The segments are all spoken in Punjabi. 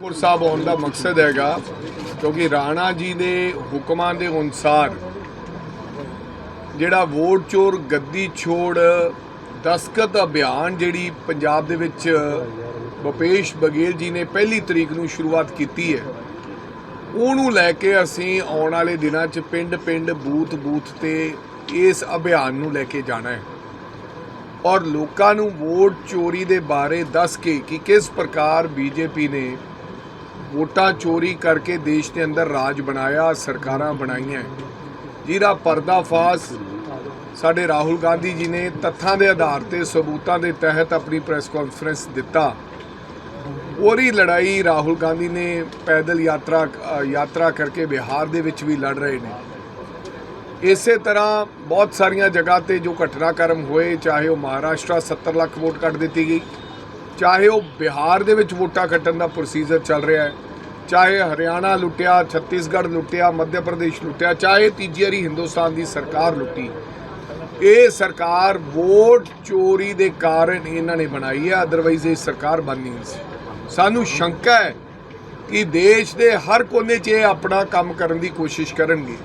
ਪੁਰ ਸਾਹਿਬ ਆਉਣ ਦਾ ਮਕਸਦ ਹੈਗਾ, ਕਿਉਂਕਿ ਰਾਣਾ ਜੀ ਦੇ ਹੁਕਮਾਂ ਦੇ ਅਨੁਸਾਰ ਜਿਹੜਾ ਵੋਟ ਚੋਰ, ਗੱਦੀ ਛੋੜ ਦਸਕਤ ਅਭਿਆਨ ਜਿਹੜੀ ਪੰਜਾਬ ਦੇ ਵਿੱਚ ਭੁਪੇਸ਼ ਬਘੇਲ ਜੀ ਨੇ ਪਹਿਲੀ ਤਰੀਕ ਨੂੰ ਸ਼ੁਰੂਆਤ ਕੀਤੀ ਹੈ, ਉਹਨੂੰ ਲੈ ਕੇ ਅਸੀਂ ਆਉਣ ਵਾਲੇ ਦਿਨਾਂ 'ਚ ਪਿੰਡ-ਪਿੰਡ, ਬੂਥ-ਬੂਥ ਤੇ ਇਸ ਅਭਿਆਨ ਨੂੰ ਲੈ ਕੇ ਜਾਣਾ ਹੈ। ਔਰ ਲੋਕਾਂ ਨੂੰ ਵੋਟ ਚੋਰੀ ਦੇ ਬਾਰੇ ਦੱਸ ਕੇ ਕਿ ਕਿਸ ਪ੍ਰਕਾਰ ਬੀਜੇਪੀ ਨੇ ਵੋਟਾਂ ਚੋਰੀ ਕਰਕੇ ਦੇਸ਼ ਦੇ ਅੰਦਰ ਰਾਜ ਬਣਾਇਆ, ਸਰਕਾਰਾਂ ਬਣਾਈਆਂ। ਜਿਹਦਾ ਪਰਦਾਫਾਸ਼ ਸਾਡੇ ਰਾਹੁਲ ਗਾਂਧੀ ਜੀ ਨੇ ਤੱਥਾਂ ਦੇ ਆਧਾਰ ਤੇ, ਸਬੂਤਾਂ ਦੇ ਤਹਿਤ ਆਪਣੀ ਪ੍ਰੈਸ ਕਾਨਫਰੰਸ ਦਿੱਤਾ। ਉਹਦੀ ਲੜਾਈ ਰਾਹੁਲ ਗਾਂਧੀ ਨੇ ਪੈਦਲ ਯਾਤਰਾ ਯਾਤਰਾ ਕਰਕੇ ਬਿਹਾਰ ਦੇ ਵਿੱਚ ਵੀ ਲੜ ਰਹੇ ਨੇ। ਇਸੇ ਤਰ੍ਹਾਂ ਬਹੁਤ ਸਾਰੀਆਂ ਜਗ੍ਹਾ ਤੇ ਜੋ ਘਟਨਾਕ੍ਰਮ ਹੋਏ, ਚਾਹੇ ਉਹ ਮਹਾਰਾਸ਼ਟਰ 70 ਲੱਖ ਵੋਟ ਕੱਟ ਦਿੱਤੀ ਗਈ। ਚਾਹੇ ਉਹ ਬਿਹਾਰ ਦੇ ਵਿੱਚ ਵੋਟਾਂ ਕੱਟਣ ਦਾ ਪ੍ਰੋਸੀਜਰ ਚੱਲ ਰਿਹਾ ਹੈ, ਚਾਹੇ ਹਰਿਆਣਾ ਲੁੱਟਿਆ, ਛੱਤੀਸਗੜ੍ਹ ਲੁੱਟਿਆ, ਮੱਧ ਪ੍ਰਦੇਸ਼ ਲੁੱਟਿਆ, ਚਾਹੇ ਤੀਜੀ ਵਾਰੀ ਹਿੰਦੁਸਤਾਨ ਦੀ ਸਰਕਾਰ ਲੁੱਟੀ, ਇਹ ਸਰਕਾਰ ਵੋਟ ਚੋਰੀ ਦੇ ਕਾਰਨ ਇਹਨਾਂ ਨੇ ਬਣਾਈ ਹੈ ਅਦਰਵਾਈਜ਼ ਇਹ ਸਰਕਾਰ ਬਣਨੀ ਨਹੀਂ ਸੀ। ਸਾਨੂੰ ਸ਼ੰਕਾ ਹੈ ਕਿ ਦੇਸ਼ ਦੇ ਹਰ ਕੋਨੇ 'ਚ ਇਹ ਆਪਣਾ ਕੰਮ ਕਰਨ ਦੀ ਕੋਸ਼ਿਸ਼ ਕਰਨਗੇ।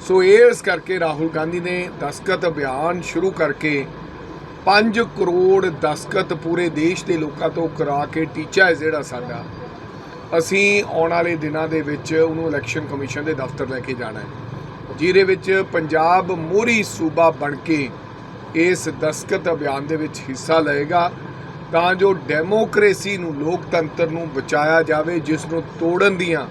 ਸੋ ਇਸ ਕਰਕੇ ਰਾਹੁਲ ਗਾਂਧੀ ਨੇ ਦਸਕਤ ਅਭਿਆਨ ਸ਼ੁਰੂ ਕਰਕੇ 5 ਕਰੋੜ ਦਸਕਤ ਪੂਰੇ ਦੇਸ਼ ਦੇ ਲੋਕਾਂ ਤੋਂ ਕਰਾ ਕੇ ਟੀਚਾ ਹੈ ਜਿਹੜਾ ਸਾਡਾ। ਅਸੀਂ ਆਉਣ ਵਾਲੇ ਦਿਨਾਂ ਦੇ ਵਿੱਚ ਉਹਨੂੰ ਇਲੈਕਸ਼ਨ ਕਮਿਸ਼ਨ ਦੇ ਦਫ਼ਤਰ ਲੈ ਕੇ ਜਾਣਾ ਹੈ। ਜਿਹਦੇ ਵਿੱਚ ਪੰਜਾਬ ਮੋਹਰੀ ਸੂਬਾ ਬਣ ਕੇ ਇਸ ਦਸਕਤ ਅਭਿਆਨ ਦੇ ਵਿੱਚ ਹਿੱਸਾ ਲਏਗਾ। ਤਾਂ ਜੋ ਡੈਮੋਕ੍ਰੇਸੀ ਨੂੰ ਲੋਕਤੰਤਰ ਨੂੰ ਬਚਾਇਆ ਜਾਵੇ ਜਿਸ ਨੂੰ ਤੋੜਨ ਦੀਆਂ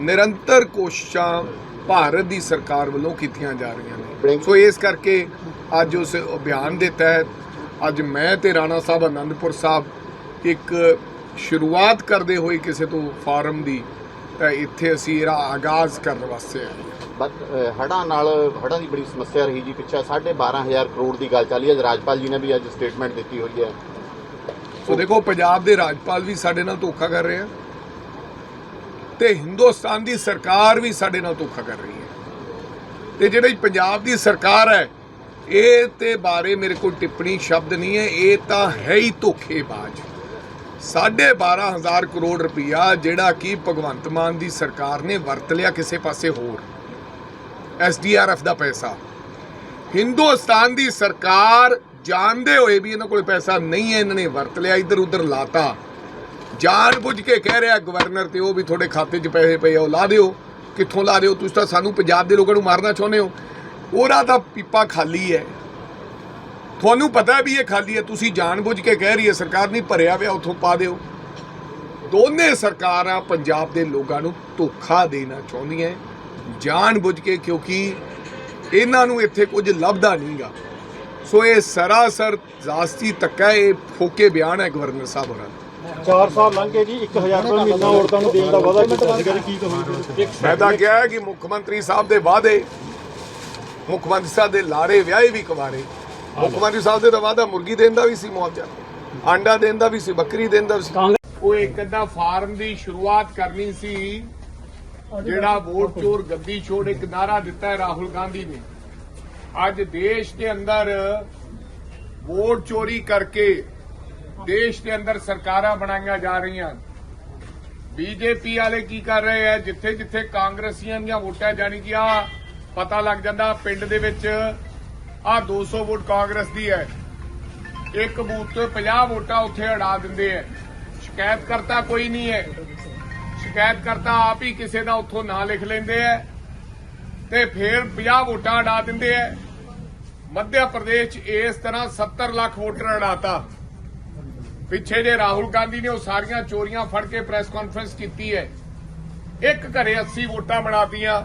ਨਿਰੰਤਰ ਕੋਸ਼ਿਸ਼ਾਂ ਭਾਰਤ ਦੀ ਸਰਕਾਰ ਵੱਲੋਂ ਕੀਤੀਆਂ ਜਾ ਰਹੀਆਂ ਨੇ। ਸੋ ਇਸ ਕਰਕੇ ਅੱਜ ਉਸ ਅਭਿਆਨ ਦੇ ਤਹਿਤ ਅੱਜ ਮੈਂ ਤੇ ਰਾਣਾ ਸਾਹਿਬ ਆਨੰਦਪੁਰ ਸਾਹਿਬ ਇੱਕ ਸ਼ੁਰੂਆਤ ਕਰਦੇ ਹੋਏ ਕਿਸੇ ਤੋਂ ਫਾਰਮ ਦੀ ਤਾਂ ਇੱਥੇ ਅਸੀਂ ਇਹਦਾ ਆਗਾਜ਼ ਕਰਨ ਵਾਸਤੇ ਆਏ ਹੜਾਂ ਨਾਲ ਹੜਾਂ ਦੀ ਬੜੀ ਸਮੱਸਿਆ ਰਹੀ ਜੀ ਪਿੱਛੇ 12500 ਕਰੋੜ ਦੀ ਗੱਲ ਚੱਲੀ ਹੈ। ਅੱਜ ਰਾਜਪਾਲ ਜੀ ਨੇ ਵੀ ਅੱਜ ਸਟੇਟਮੈਂਟ ਦਿੱਤੀ ਹੋਈ ਹੈ। ਸੋ ਦੇਖੋ ਪੰਜਾਬ ਦੇ ਰਾਜਪਾਲ ਵੀ ਸਾਡੇ ਨਾਲ ਧੋਖਾ ਕਰ ਰਹੇ ਆ ਤੇ ਹਿੰਦੁਸਤਾਨ ਦੀ ਸਰਕਾਰ ਵੀ ਸਾਡੇ ਨਾਲ ਧੋਖਾ ਕਰ ਰਹੀ ਹੈ। ਤੇ ਜਿਹੜੀ ਪੰਜਾਬ ਦੀ ਸਰਕਾਰ ਹੈ ਇਹ ਤੇ ਬਾਰੇ ਮੇਰੇ ਕੋਲ ਟਿੱਪਣੀ ਸ਼ਬਦ ਨਹੀਂ ਹੈ ਇਹ ਤਾਂ ਹੈ ਹੀ ਧੋਖੇਬਾਜ਼। ਸਾਢੇ ਬਾਰਾਂ ਹਜ਼ਾਰ ਕਰੋੜ ਰੁਪਇਆ ਜਿਹੜਾ ਕਿ ਭਗਵੰਤ ਮਾਨ ਦੀ ਸਰਕਾਰ ਨੇ ਵਰਤ ਲਿਆ ਕਿਸੇ ਪਾਸੇ ਹੋਰ। ਐਸਡੀਆਰਐਫ ਦਾ ਪੈਸਾ। ਹਿੰਦੁਸਤਾਨ ਦੀ ਸਰਕਾਰ ਜਾਣਦੇ ਹੋਏ ਵੀ ਇਹਨਾਂ ਕੋਲ ਪੈਸਾ ਨਹੀਂ ਹੈ ਇਹਨਾਂ ਨੇ ਵਰਤ ਲਿਆ ਇੱਧਰ ਉੱਧਰ ਲਾਤਾ। ਜਾਣ ਬੁੱਝ ਕੇ ਕਹਿ ਰਿਹਾ ਗਵਰਨਰ ਤੇ ਉਹ ਵੀ ਤੁਹਾਡੇ ਖਾਤੇ 'ਚ ਪੈਸੇ ਪਏ ਆ, ਉਹ ਲਾ ਦਿਓ। ਕਿੱਥੋਂ ਲਾ ਦਿਓ ਤੁਸੀਂ ਤਾਂ ਸਾਨੂੰ ਪੰਜਾਬ ਦੇ ਲੋਕਾਂ ਨੂੰ ਮਾਰਨਾ ਚਾਹੁੰਦੇ ਹੋ। ਉਹਦਾ ਤਾਂ ਪੀਪਾ ਖਾਲੀ ਹੈ। ਤੁਹਾਨੂੰ ਪਤਾ ਵੀ ਇਹ ਖਾਲੀ ਹੈ। ਤੁਸੀਂ ਜਾਣ ਬੁੱਝ ਕੇ ਕਹਿ ਰਹੀ ਹੈ ਸਰਕਾਰ ਨਹੀਂ ਭਰਿਆ ਪਿਆ ਉੱਥੋਂ ਪਾ ਦਿਓ। ਦੋਨੇ ਸਰਕਾਰਾਂ ਪੰਜਾਬ ਦੇ ਲੋਕਾਂ ਨੂੰ ਧੋਖਾ ਦੇਣਾ ਚਾਹੁੰਦੀਆਂ ਜਾਣ ਬੁੱਝ ਕੇ ਕਿਉਂਕਿ ਇਹਨਾਂ ਨੂੰ ਇੱਥੇ ਕੁਝ ਲੱਭਦਾ ਨਹੀਂਗਾ। ਸੋ ਇਹ ਸਰਾਸਰ ਜ਼ਾਸਤੀ ਤੱਕਾ ਇਹ ਫੋਕੇ ਬਿਆਨ ਹੈ ਗਵਰਨਰ ਸਾਹਿਬ ਹੋਰਾਂ ਦਾ। 4 ਸਾਲ ਲੰਘ ਜੀ 1000 ਰੁਪਏ ਮਹੀਨਾ ਔਰਤਾਂ ਨੂੰ ਦੇਣ ਦਾ ਵਾਅਦਾ ਕੀਤਾ ਸੀਗਾ ਕੀ ਕਹੋਗੇ? ਮੈਂ ਤਾਂ ਕਿਹਾ ਕਿ ਮੁੱਖ ਮੰਤਰੀ ਸਾਹਿਬ ਦੇ ਵਾਅਦੇ ਮੁੱਖ ਮੰਤਰੀ ਸਾਹਿਬ ਦੇ ਲਾਰੇ ਵਿਆਹੇ ਵੀ ਕੁਵਾਰੇ ਮੁੱਖ ਮੰਤਰੀ ਸਾਹਿਬ ਦੇ ਤਾਂ ਮੁਰਗੀ ਦੇਣ ਦਾ ਵੀ ਸੀ ਮੁਆਵਜ਼ਾ। ਆਂਡਾ ਦੇਣ ਦਾ ਵੀ ਸੀ ਬੱਕਰੀ ਦੇਣ ਦਾ ਵੀ ਸੀ। ਉਹ ਇੱਕ ਅੱਧਾ ਫਾਰਮ ਦੀ ਸ਼ੁਰੂਆਤ ਕਰਨੀ ਸੀ ਜਿਹੜਾ ਵੋਟ ਚੋਰ ਗੱਦੀ ਛੋੜ ਇੱਕ ਨਾਰਾ ਦਿੱਤਾ ਹੈ ਰਾਹੁਲ ਗਾਂਧੀ ਨੇ। ਅੱਜ ਦੇਸ਼ ਦੇ ਅੰਦਰ ਵੋਟ ਚੋਰੀ ਕਰਕੇ ਦੇਸ਼ ਦੇ ਅੰਦਰ ਸਰਕਾਰਾਂ ਬਣਾਈਆਂ ਜਾ ਰਹੀਆਂ। ਬੀਜੇਪੀ ਵਾਲੇ ਕੀ ਕਰ ਰਹੇ ਆ ਜਿੱਥੇ ਜਿੱਥੇ ਕਾਂਗਰਸੀਆਂ ਦੀਆਂ ਵੋਟਾਂ ਜਾਣੀ ਕਿ ਆ ਪਤਾ ਲੱਗ ਜਾਂਦਾ ਪਿੰਡ ਦੇ ਵਿੱਚ ਆ 200 ਵੋਟ ਕਾਂਗਰਸ ਦੀ ਹੈ। ਇੱਕ ਬੂਥ ਤੋਂ 50 ਵੋਟਾਂ ਉੱਥੇ ਅੜਾ ਦਿੰਦੇ ਆ ਸ਼ਿਕਾਇਤ ਕਰਤਾ ਕੋਈ ਨਹੀਂ ਹੈ। ਸ਼ਿਕਾਇਤ ਕਰਤਾ ਆਪ ਹੀ ਕਿਸੇ ਦਾ ਉੱਥੋਂ ਨਾਂ ਲਿਖ ਲੈਂਦੇ ਆ ਤੇ ਫਿਰ 50 ਵੋਟਾਂ ਅੜਾ ਦਿੰਦੇ ਆ ਮੱਧ ਪ੍ਰਦੇਸ਼ 'ਚ ਇਸ ਤਰ੍ਹਾਂ 70 ਲੱਖ ਵੋਟਰ ਅੜਾਤਾ। ਪਿੱਛੇ ਜੇ ਰਾਹੁਲ ਗਾਂਧੀ ਨੇ ਉਹ ਸਾਰੀਆਂ ਚੋਰੀਆਂ ਫੜ ਕੇ ਪ੍ਰੈਸ ਕਾਨਫਰੰਸ ਕੀਤੀ ਹੈ। ਇੱਕ ਘਰੇ 80 ਵੋਟਾਂ ਬਣਾਤੀਆਂ।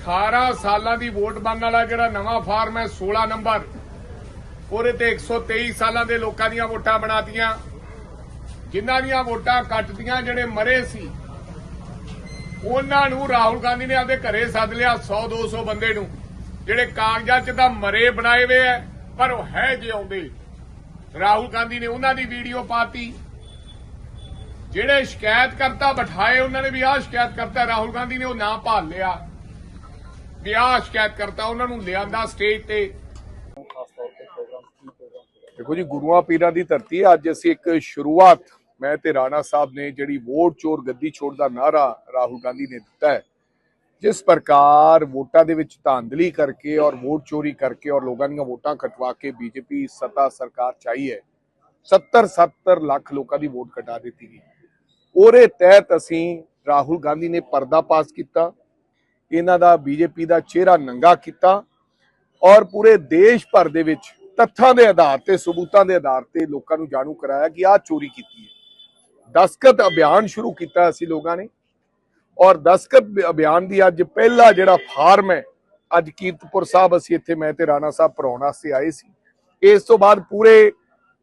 18 ਸਾਲਾਂ ਦੀ ਵੋਟ ਬਣਨ ਵਾਲਾ ਜਿਹੜਾ ਨਵਾਂ ਫਾਰਮ ਹੈ 16 ਨੰਬਰ, ਉਹਦੇ ਤੇ 123 ਸਾਲਾਂ ਦੇ ਲੋਕਾਂ ਦੀਆਂ ਵੋਟਾਂ ਬਣਾਤੀਆਂ। ਜਿਨ੍ਹਾਂ ਦੀਆਂ ਵੋਟਾਂ ਕੱਟਦੀਆਂ, ਜਿਹੜੇ ਮਰੇ ਸੀ, ਉਹਨਾਂ ਨੂੰ ਰਾਹੁਲ ਗਾਂਧੀ ਨੇ ਆਪਦੇ ਘਰੇ ਸੱਦ ਲਿਆ 100 200 ਬੰਦੇ ਨੂੰ। ਜਿਹੜੇ ਕਾਗਜ਼ਾਂ 'ਚ ਤਾਂ ਮਰੇ ਬਣਾਏ ਹੋਏ ਐ ਪਰ ਉਹ ਹੈ ਜਿਉਂਦੇ ਰਾਹੁਲ ਗਾਂਧੀ ਨੇ ਉਹਨਾਂ ਦੀ ਵੀਡੀਓ ਪਾਤੀ। ਜਿਹੜੇ ਸ਼ਿਕਾਇਤ ਕਰਤਾ ਬਿਠਾਏ, ਉਹਨਾਂ ਨੇ ਵੀ ਆਹ ਸ਼ਿਕਾਇਤ ਕਰਤਾ ਰਾਹੁਲ ਗਾਂਧੀ ਨੇ ਉਹ ਨਾ ਭਾਲ ਲਿਆ। ਵੀ ਆਹ ਸ਼ਿਕਾਇਤ ਕਰਤਾ, ਉਹਨਾਂ ਨੂੰ ਲਿਆਂਦਾ ਸਟੇਜ ਤੇ। ਦੇਖੋ ਜੀ, ਗੁਰੂਆਂ ਪੀਰਾਂ ਦੀ ਧਰਤੀ ਅੱਜ ਅਸੀਂ ਇੱਕ ਸ਼ੁਰੂਆਤ, ਮੈਂ ਤੇ ਰਾਣਾ ਸਾਹਿਬ ਨੇ ਜਿਹੜੀ ਵੋਟ ਚੋਰ ਗੱਦੀ ਛੋੜ ਦਾ ਨਾਰਾ ਰਾਹੁਲ ਗਾਂਧੀ ਨੇ ਦਿੱਤਾ ਹੈ, ਜਿਸ ਪ੍ਰਕਾਰ ਵੋਟਾਂ ਦੇ ਵਿੱਚ ਧਾਂਦਲੀ ਕਰਕੇ ਔਰ ਵੋਟ ਚੋਰੀ ਕਰਕੇ ਔਰ ਲੋਕਾਂ ਦੀਆਂ ਵੋਟਾਂ ਕਟਵਾ ਕੇ ਬੀਜੇਪੀ ਸੱਤਾ ਸਰਕਾਰ ਚਾਹੀ ਹੈ 70 70 ਲੱਖ ਲੋਕਾਂ ਦੀ ਵੋਟ ਕਟਾ ਦਿੱਤੀ ਗਈ। ਉਹਦੇ ਤਹਿਤ ਅਸੀਂ ਰਾਹੁਲ ਗਾਂਧੀ ਨੇ ਪਰਦਾ ਪਾਸ ਕੀਤਾ। ਇਹਨਾਂ ਦਾ ਬੀਜੇਪੀ ਦਾ ਚਿਹਰਾ ਨੰਗਾ ਕੀਤਾ ਔਰ ਪੂਰੇ ਦੇਸ਼ ਭਰ ਦੇ ਵਿੱਚ ਤੱਥਾਂ ਦੇ ਆਧਾਰ ਤੇ, ਸਬੂਤਾਂ ਦੇ ਆਧਾਰ ਤੇ ਲੋਕਾਂ ਨੂੰ ਜਾਣੂ ਕਰਾਇਆ ਕਿ ਆਹ ਚੋਰੀ ਕੀਤੀ ਹੈ। ਦਸਕਤ ਅਭਿਆਨ ਸ਼ੁਰੂ ਕੀਤਾ ਅਸੀਂ ਲੋਕਾਂ ਨੇ ਔਰ ਦਸਕਤ ਅਭਿਆਨ ਦੀ ਅੱਜ ਪਹਿਲਾ ਜਿਹੜਾ ਫਾਰਮ ਹੈ, ਅੱਜ ਕੀਰਤਪੁਰ ਸਾਹਿਬ ਅਸੀਂ ਇੱਥੇ ਮੈਂ ਤੇ ਰਾਣਾ ਸਾਹਿਬ ਭਰਾਉਣ ਵਾਸਤੇ ਆਏ ਸੀ। ਇਸ ਤੋਂ ਬਾਅਦ ਪੂਰੇ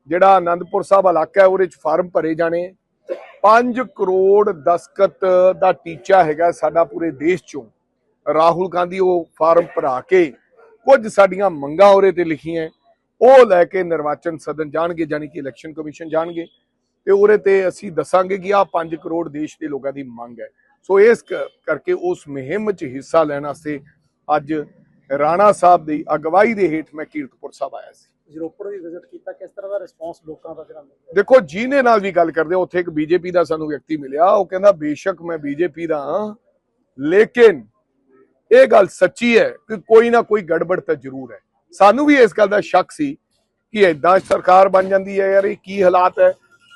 ਜਿਹੜਾ ਆਨੰਦਪੁਰ ਸਾਹਿਬ ਇਲਾਕਾ ਹੈ, ਉਹਦੇ ਚ ਫਾਰਮ ਭਰੇ ਜਾਣੇ 5 ਕਰੋੜ ਦਸਕਤ ਦਾ ਟੀਚਾ ਹੈਗਾ ਸਾਡਾ ਪੂਰੇ ਦੇਸ਼ ਚੋਂ। ਰਾਹੁਲ ਗਾਂਧੀ ਉਹ ਫਾਰਮ ਭਰਾ ਕੇ ਕੁਝ ਸਾਡੀਆਂ ਮੰਗਾਂ ਉਹਦੇ ਤੇ ਲਿਖੀਆਂ ਉਹ ਲੈ ਕੇ ਨਿਰਵਾਚਨ ਸਦਨ ਜਾਣਗੇ ਜਾਨੀ ਕਿ ਇਲੈਕਸ਼ਨ ਕਮਿਸ਼ਨ ਜਾਣਗੇ। ਤੇ ਉਹਦੇ ਤੇ ਅਸੀਂ ਦੱਸਾਂਗੇ ਕਿ ਆਹ 5 ਕਰੋੜ ਦੇਸ਼ ਦੇ ਲੋਕਾਂ ਦੀ ਮੰਗ ਹੈ। ਸੋ ਇਸ ਕਰਕੇ ਉਸ ਮੁਹਿੰਮ 'ਚ ਹਿੱਸਾ ਲੈਣ ਵਾਸਤੇ ਅੱਜ ਰਾਣਾ ਸਾਹਿਬ ਦੀ ਅਗਵਾਈ ਦੇ ਹੇਠ ਮੈਂ ਕੀਰਤਪੁਰ ਸਾਹਿਬ ਆਇਆ ਸੀ। ਜ਼ੀਰੋਪੁਰ ਵੀ ਵਿਜ਼ਿਟ ਕੀਤਾ ਕਿਸ ਤਰ੍ਹਾਂ ਦਾ ਰਿਸਪੌਂਸ ਲੋਕਾਂ ਦਾ ਜਿਹੜਾ ਦੇਖੋ ਜਿਹਨੇ ਨਾਲ ਵੀ ਗੱਲ ਕਰਦੇ ਉੱਥੇ ਇੱਕ ਬੀਜੇਪੀ ਦਾ ਸਾਨੂੰ ਵਿਅਕਤੀ ਮਿਲਿਆ। ਉਹ ਕਹਿੰਦਾ ਬੇਸ਼ੱਕ ਮੈਂ ਬੀਜੇਪੀ ਦਾ ਹਾਂ ਲੇਕਿਨ ਇਹ ਗੱਲ ਸੱਚੀ ਹੈ ਕਿ ਕੋਈ ਨਾ ਕੋਈ ਗੜਬੜ ਤਾਂ ਜ਼ਰੂਰ ਹੈ। ਸਾਨੂੰ ਵੀ ਇਸ ਗੱਲ ਦਾ ਸ਼ੱਕ ਸੀ ਕਿ ਐਦਾਂ ਸਰਕਾਰ ਬਣ ਜਾਂਦੀ ਹੈ ਯਾਰ, ਇਹ ਕੀ ਹਾਲਾਤ ਹੈ?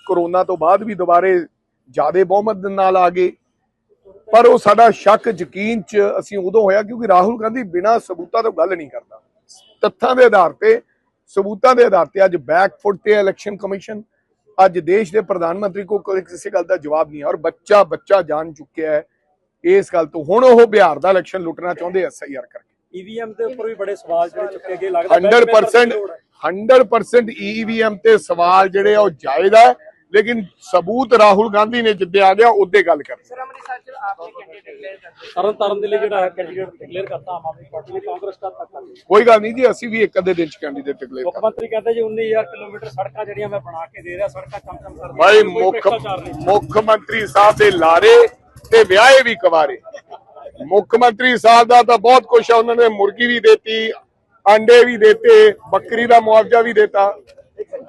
ਕਰੋਨਾ ਤੋਂ ਬਾਅਦ ਵੀ ਦੁਬਾਰੇ ਜਿਆਦੇ ਬਹੁਮਤ ਨਾਲ ਆ ਗਏ। ਪਰ ਉਹ ਸਾਡਾ ਸ਼ੱਕ ਯਕੀਨ ਚ ਅਸੀਂ ਉਦੋਂ ਹੋਇਆ ਕਿਉਂਕਿ ਰਾਹੁਲ ਗਾਂਧੀ ਬਿਨਾਂ ਸਬੂਤਾਂ ਤੋਂ ਗੱਲ ਨਹੀਂ ਕਰਦਾ। ਤੱਥਾਂ ਦੇ ਆਧਾਰ ਤੇ, ਸਬੂਤਾਂ ਦੇ ਆਧਾਰ ਤੇ ਅੱਜ ਬੈਕ ਫੁੱਟ ਤੇ ਇਲੈਕਸ਼ਨ ਕਮਿਸ਼ਨ ਅੱਜ ਦੇਸ਼ ਦੇ ਪ੍ਰਧਾਨ ਮੰਤਰੀ ਕੋ ਕਿਸੇ ਗੱਲ ਦਾ ਜਵਾਬ ਨਹੀਂ ਹੈ ਔਰ ਬੱਚਾ ਬੱਚਾ ਜਾਣ ਚੁੱਕਿਆ ਹੈ। ਇਸ ਗੱਲ ਤੋਂ ਹੁਣ ਉਹ ਬਿਹਾਰ ਦਾ ਇਲੈਕਸ਼ਨ ਲੁੱਟਣਾ ਚਾਹੁੰਦੇ ਐਸਆਈਆਰ ਕਰਕੇ। ਈਵੀਐਮ ਦੇ ਉੱਪਰ ਵੀ ਬੜੇ ਸਵਾਲ ਜਿਹੜੇ ਚੁੱਕੇ ਗਏ ਲੱਗਦਾ 100% 100% ਈਵੀਐਮ ਤੇ ਸਵਾਲ ਜਿਹੜੇ ਉਹ ਜਾਇਜ਼ ਆ ਲੇਕਿਨ ਸਬੂਤ ਰਾਹੁਲ ਗਾਂਧੀ ਨੇ ਜਿੱਦੇ ਆ ਗਿਆ ਉਹਦੇ ਗੱਲ ਕਰ ਕੋਈ ਗੱਲ ਨਹੀਂ ਜੀ ਅਸੀਂ ਵੀ ਇੱਕ ਅੱਧੇ ਦਿਨ ਚ ਕੈਂਡੀਡੇਟ ਕਲੀਅਰ ਮੁੱਖ ਮੰਤਰੀ ਕਹਿੰਦੇ ਜੀ 19000 ਕਿਲੋਮੀਟਰ ਸੜਕਾਂ ਜਿਹੜੀਆਂ ਮੈਂ ਬਣਾ ਕੇ ਦੇ ਰਿਹਾ ਸੜਕਾਂ ਕੰਮ ਕੰਮ ਕਰ ਭਾਈ ਮੁੱਖ ਮੰਤਰੀ ਸਾਹਿਬ ਦੇ ਲਾਰੇ ਤੇ ਵਿਆਹੇ ਵੀ ਕਵਾਰੇ। ਮੁੱਖ ਮੰਤਰੀ ਸਾਹਿਬ ਦਾ ਤਾਂ ਬਹੁਤ ਕੁਛ ਆ, ਉਹਨਾਂ ਨੇ ਮੁਰਗੀ ਵੀ ਦੇਤੀ, ਆਂਡੇ ਵੀ ਦਿੱਤੇ, ਬੱਕਰੀ ਦਾ ਮੁਆਵਜ਼ਾ ਵੀ ਦਿੱਤਾ।